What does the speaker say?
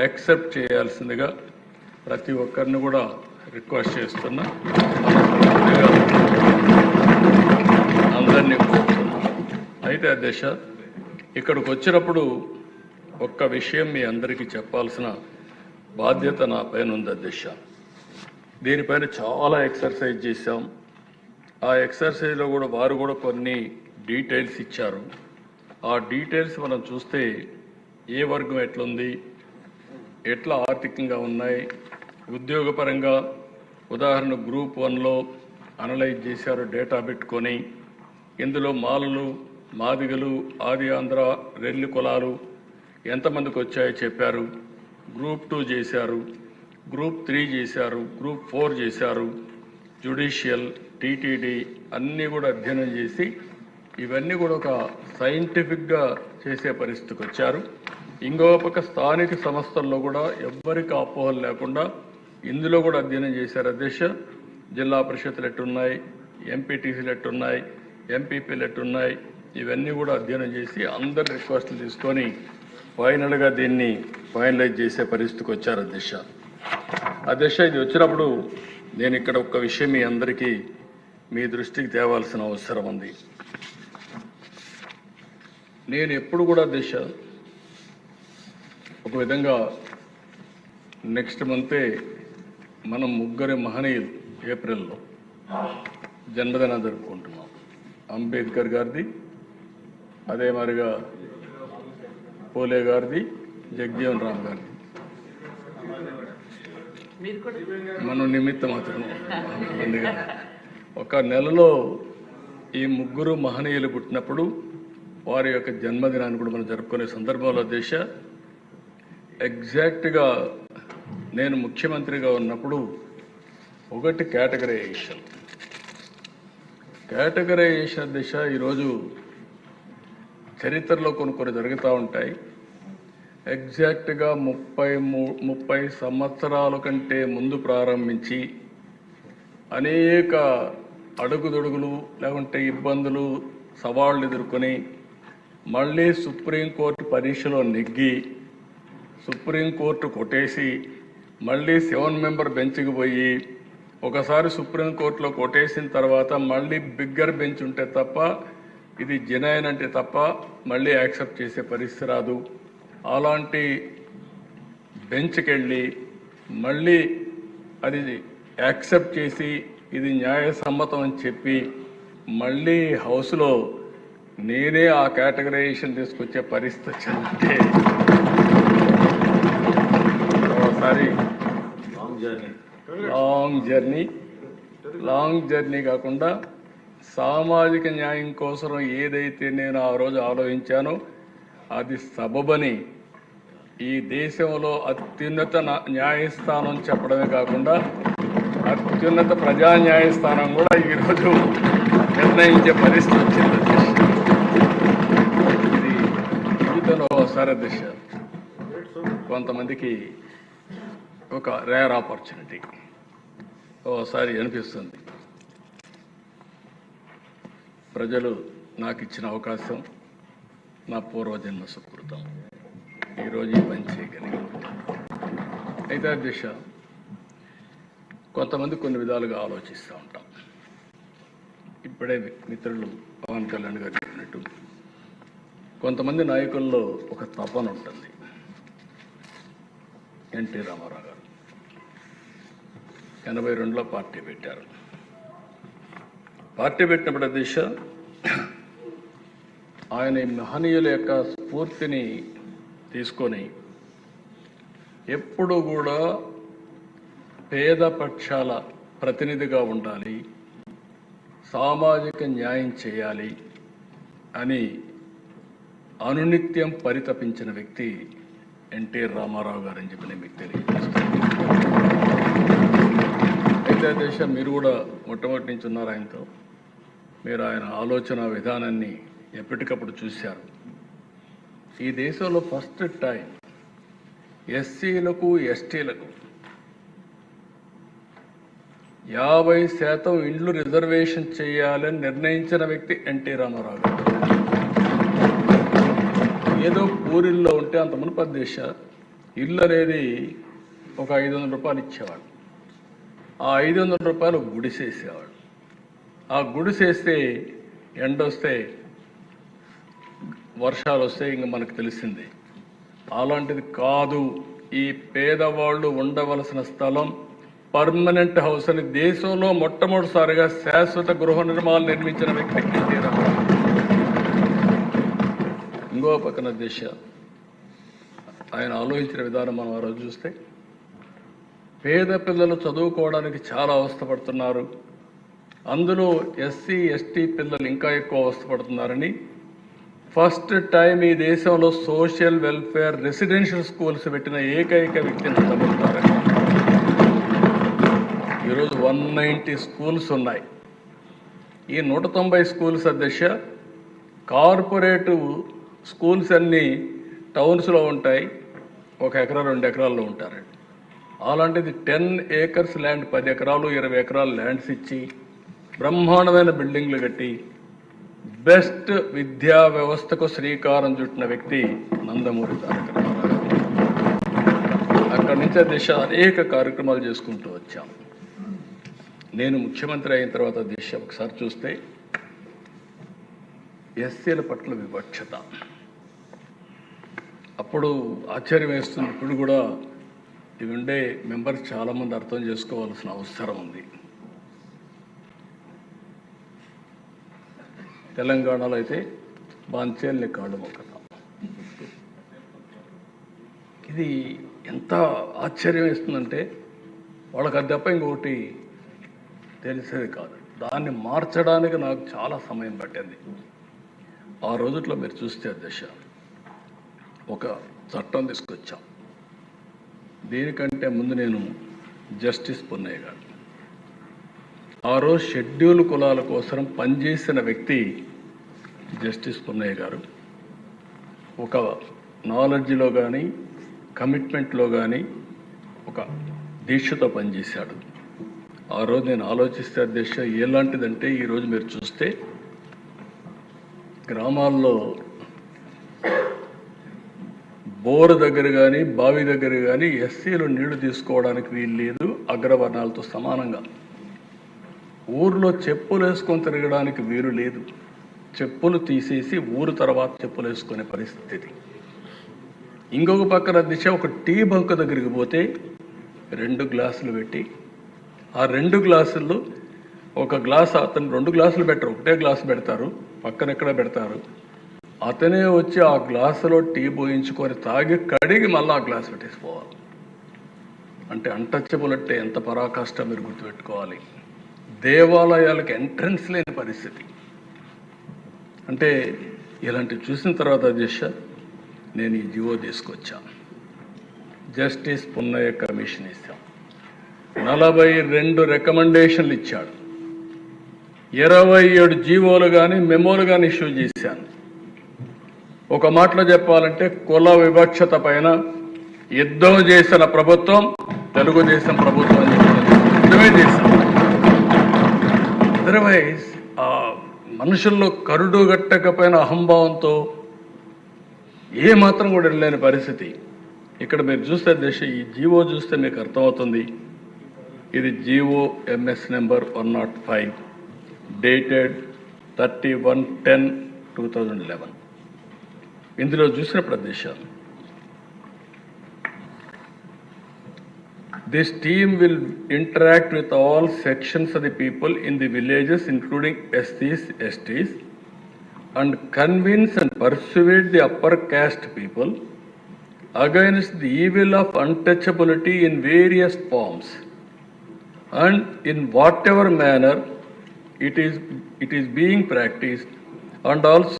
Accept చేయాల్సిందిగా ప్రతి ఒక్కరిని కూడా రిక్వెస్ట్ చేస్తున్నా. అందరినీ అయితే అధ్యక్ష ఇక్కడికి వచ్చినప్పుడు ఒక్క విషయం మీ అందరికీ చెప్పాల్సిన బాధ్యత నా పైన ఉంది అధ్యక్ష దీనిపైన చాలా ఎక్సర్సైజ్ చేశాం. ఆ ఎక్సర్సైజ్లో కూడా వారు కూడా కొన్ని డీటెయిల్స్ ఇచ్చారు. ఆ డీటెయిల్స్ మనం చూస్తే ఏ వర్గం ఎట్లుంది ఎట్లా ఆర్థికంగా ఉన్నాయి? ఉద్యోగపరంగా ఉదాహరణ గ్రూప్ వన్లో అనలైజ్ చేశారు డేటా పెట్టుకొని. ఇందులో మాలలు మాదిగలు ఆది ఆంధ్ర రెల్లి కులాలు ఎంతమందికి వచ్చాయో చెప్పారు. గ్రూప్ టూ చేశారు గ్రూప్ త్రీ చేశారు గ్రూప్ ఫోర్ చేశారు. జ్యుడిషియల్ టీటీడీ అన్నీ కూడా అధ్యయనం చేసి ఇవన్నీ కూడా ఒక సైంటిఫిక్గా చేసే పరిస్థితికి వచ్చారు. ఇంకో పక్క స్థానిక సంస్థల్లో కూడా ఎవ్వరికి అపోహలు లేకుండా ఇందులో కూడా అధ్యయనం చేశారు అధ్యక్ష. జిల్లా పరిషత్లు ఎట్టున్నాయి ఎంపీటీసీలు ఎట్టున్నాయి ఎంపీపీలు ఎట్టున్నాయి ఇవన్నీ కూడా అధ్యయనం చేసి అందరి రిక్వెస్ట్లు తీసుకొని ఫైనల్గా దీన్ని ఫైనలైజ్ చేసే పరిస్థితికి వచ్చారు అధ్యక్ష. అధ్యక్ష ఇది వచ్చినప్పుడు నేను ఇక్కడ ఒక విషయం మీ అందరికీ మీ దృష్టికి తేవాల్సిన అవసరం ఉంది. నేను ఎప్పుడు కూడా అధ్యక్ష ఒక విధంగా నెక్స్ట్ మంతే మనం ముగ్గురి మహనీయులు ఏప్రిల్లో జన్మదినం జరుపుకుంటున్నాం. అంబేద్కర్ గారిది అదే మరిగా పోలే గారిది జగ్జీవన్ రామ్ గారిది. మనం నిమిత్తం మాత్రం ఒక నెలలో ఈ ముగ్గురు మహనీయులు పుట్టినప్పుడు వారి యొక్క జన్మదినాన్ని కూడా మనం జరుపుకునే సందర్భంలో దేశ ఎగ్జాక్ట్గా నేను ముఖ్యమంత్రిగా ఉన్నప్పుడు ఒకటి కేటగరైజేషన్. కేటగరైజేషన్ దిశ ఈరోజు చరిత్రలో కొన్ని కొన్ని జరుగుతూ ఉంటాయి. ఎగ్జాక్ట్గా ముప్పై మూ ముప్పై సంవత్సరాల కంటే ముందు ప్రారంభించి అనేక అడుగుదొడుగులు లేకుంటే ఇబ్బందులు సవాళ్ళు ఎదుర్కొని మళ్ళీ సుప్రీంకోర్టు పరీక్షలో నెగ్గి సుప్రీంకోర్టు కొట్టేసి మళ్ళీ సెవెన్ మెంబర్ బెంచ్కి పోయి ఒకసారి సుప్రీంకోర్టులో కొట్టేసిన తర్వాత మళ్ళీ బిగ్గర్ బెంచ్ ఉంటే తప్ప ఇది జనైన్ అంటే తప్ప మళ్ళీ యాక్సెప్ట్ చేసే పరిస్థితి రాదు. అలాంటి బెంచ్కి వెళ్ళి మళ్ళీ అది యాక్సెప్ట్ చేసి ఇది న్యాయసమ్మతం అని చెప్పి మళ్ళీ హౌస్లో నేనే ఆ కేటగరైజేషన్ తీసుకొచ్చే పరిస్థితి వచ్చిందంటే ఒకసారి లాంగ్ జర్నీ లాంగ్ జర్నీ కాకుండా సామాజిక న్యాయం కోసం ఏదైతే నేను ఆ రోజు ఆలోచించానో అది సబబని ఈ దేశంలో అత్యున్నత న్యాయస్థానం చెప్పడమే కాకుండా అత్యున్నత ప్రజా న్యాయస్థానం కూడా ఈరోజు నిర్ణయించే పరిస్థితి వచ్చింది. ఇది జీవితంలో ఒకసారి దిశ కొంతమందికి ఒక రేర్ ఆపర్చునిటీ ఓసారి అనిపిస్తుంది. ప్రజలు నాకు ఇచ్చిన అవకాశం నా పూర్వజన్మ సుకృతం. ఈరోజు ఈ పని చేయగలిగాను అయితే అధ్యక్ష కొంతమంది కొన్ని విధాలుగా ఆలోచిస్తూ ఉంటాం. ఇప్పుడే మిత్రులు పవన్ కళ్యాణ్ గారు చెప్పినట్టు కొంతమంది నాయకుల్లో ఒక తపన ఉంటుంది. ఎన్టీ రామారావు గారు. ఎనభై రెండులో పార్టీ పెట్టారు. పార్టీ పెట్టినప్పుడు దిశ ఆయన మహనీయుల యొక్క స్ఫూర్తిని తీసుకొని ఎప్పుడు కూడా పేద పక్షాల ప్రతినిధిగా ఉండాలి సామాజిక న్యాయం చేయాలి అని అనునిత్యం పరితపించిన వ్యక్తి ఎన్టీ రామారావు గారు అని చెప్పి నేను మీకు తెలియజేస్తాను. అయితే మీరు కూడా మొట్టమొదటి నుంచి ఉన్నారు ఆయనతో. మీరు ఆయన ఆలోచన విధానాన్ని ఎప్పటికప్పుడు చూశారు. ఈ దేశంలో ఫస్ట్ టైం ఎస్సీలకు ఎస్టీలకు యాభై శాతం ఇండ్లు రిజర్వేషన్ చేయాలని నిర్ణయించిన వ్యక్తి ఎన్టీ రామారావు గారు. ఏదో ఊరిల్లో ఉంటే అంత మునుపటి దేశ ఇల్లు అనేది ఒక ఐదు వందల రూపాయలు ఇచ్చేవాడు ఆ ఐదు వందల రూపాయలు గుడిసేసేవాడు ఆ గుడిసేస్తే ఎండ వస్తే వర్షాలు వస్తే ఇంక మనకు తెలిసింది. అలాంటిది కాదు. ఈ పేదవాళ్ళు ఉండవలసిన స్థలం పర్మనెంట్ హౌస్ అని దేశంలో మొట్టమొదటిసారిగా శాశ్వత గృహ నిర్మాణాలు నిర్మించిన వ్యక్తి ఎన్టీ పక్కన దిశ ఆయన ఆలోచించిన విధానం మనం ఆ రోజు చూస్తే పేద పిల్లలు చదువుకోవడానికి చాలా అవస్థపడుతున్నారు. అందులో ఎస్సీ ఎస్టీ పిల్లలు ఇంకా ఎక్కువ అవస్థపడుతున్నారని. ఫస్ట్ టైం ఈ దేశంలో సోషల్ వెల్ఫేర్ రెసిడెన్షియల్ స్కూల్స్ పెట్టిన ఏకైక వ్యక్తిని చదువుతారని ఈరోజు వన్ నైంటీ స్కూల్స్ ఉన్నాయి. ఈ నూట తొంభై స్కూల్స్ అధ్యక్ష కార్పొరేటివ్ స్కూల్స్ అన్నీ టౌన్స్లో ఉంటాయి. ఒక ఎకరా రెండు ఎకరాల్లో ఉంటారండి. అలాంటిది టెన్ ఏకర్స్ ల్యాండ్ పది ఎకరాలు ఇరవై ఎకరాలు ల్యాండ్స్ ఇచ్చి బ్రహ్మాండమైన బిల్డింగ్లు కట్టి బెస్ట్ విద్యా వ్యవస్థకు శ్రీకారం చుట్టిన వ్యక్తి నందమూరి తారక అక్కడి నుంచి ఆ దిశ అనేక కార్యక్రమాలు చేసుకుంటూ వచ్చాం. నేను ముఖ్యమంత్రి అయిన తర్వాత దిశ ఒకసారి చూస్తే ఎస్సీల పట్ల వివక్షత. అప్పుడు ఆశ్చర్యం వేస్తుంది ఇప్పుడు కూడా ఇవి ఉండే మెంబర్స్ చాలామంది అర్థం చేసుకోవాల్సిన అవసరం ఉంది. తెలంగాణలో అయితే బాంచేల్ని కాళ్ళు మొక్కతాం ఇది ఎంత ఆశ్చర్యం వేస్తుందంటే వాళ్ళకి అది తప్ప ఇంకొకటి తెలిసేది కాదు. దాన్ని మార్చడానికి నాకు చాలా సమయం పట్టింది. ఆ రోజుట్లో మీరు చూస్తే దశ. ఒక చట్టం తీసుకొచ్చాం. దీనికంటే ముందు నేను జస్టిస్ పున్నయ్య గారు ఆ రోజు షెడ్యూల్ కులాల కోసం పనిచేసిన వ్యక్తి జస్టిస్ పున్నయ్య గారు. ఒక నాలెడ్జ్లో కానీ కమిట్మెంట్లో కానీ ఒక దీక్షతో పనిచేశాడు ఆ రోజు నేను ఆలోచిస్తే అధ్యక్ష ఎలాంటిదంటే ఈరోజు మీరు చూస్తే గ్రామాల్లో బోర్ దగ్గర కానీ బావి దగ్గర కానీ ఎస్సీలు నీళ్ళు తీసుకోవడానికి వీలు లేదు అగ్రవర్ణాలతో సమానంగా. ఊర్లో చెప్పులు వేసుకొని తిరగడానికి వీలు లేదు. చెప్పులు తీసేసి ఊరు తర్వాత చెప్పులు వేసుకునే పరిస్థితి. ఇంకొక పక్కన దిశ ఒక టీ బంక్ దగ్గరికి పోతే రెండు గ్లాసులు పెట్టి ఆ రెండు గ్లాసుల్లో ఒక గ్లాస్ అతను రెండు గ్లాసులు పెట్టరు ఒకటే గ్లాస్ పెడతారు పక్కన ఎక్కడ పెడతారు? అతనే వచ్చి ఆ గ్లాసులో టీ పోయించుకొని తాగి కడిగి మళ్ళీ ఆ గ్లాస్ పెట్టేసిపోవాలి అంటే అంటచ్చబుల్ అంటే ఎంత పరాకాష్ట మీరు గుర్తుపెట్టుకోవాలి. దేవాలయాలకు ఎంట్రన్స్ లేని పరిస్థితి. అంటే ఇలాంటివి చూసిన తర్వాత దిశ నేను ఈ జీవో తీసుకొచ్చా. జస్టిస్ పున్నయ్య కమిషన్ ఇస్తాం. నలభై రెండు రికమెండేషన్లు ఇచ్చాడు. ఇరవై ఏడు జీవోలు కానీ మెమోలు కానీ ఇష్యూ చేశాను. ఒక మాటలో చెప్పాలంటే కుల వివక్షత పైన యుద్ధం చేసిన ప్రభుత్వం తెలుగుదేశం ప్రభుత్వం అని యుద్ధమే చేశాం. అదర్వైజ్ ఆ మనుషుల్లో కరుడు గట్టకపోయిన అహంభావంతో ఏ మాత్రం కూడా వెళ్ళలేని పరిస్థితి. ఇక్కడ మీరు చూస్తే దశ ఈ జీవో చూస్తే మీకు అర్థమవుతుంది. ఇది GO MS number one not five. dated thirty one ten two thousand eleven ఇందులో చూసిన ప్రదేశాలు This team will interact with all sections of the people in the villages, including SCs, STs, and convince and persuade the upper caste people against the evil of untouchability in various forms and in whatever manner it is, it is being practiced, and also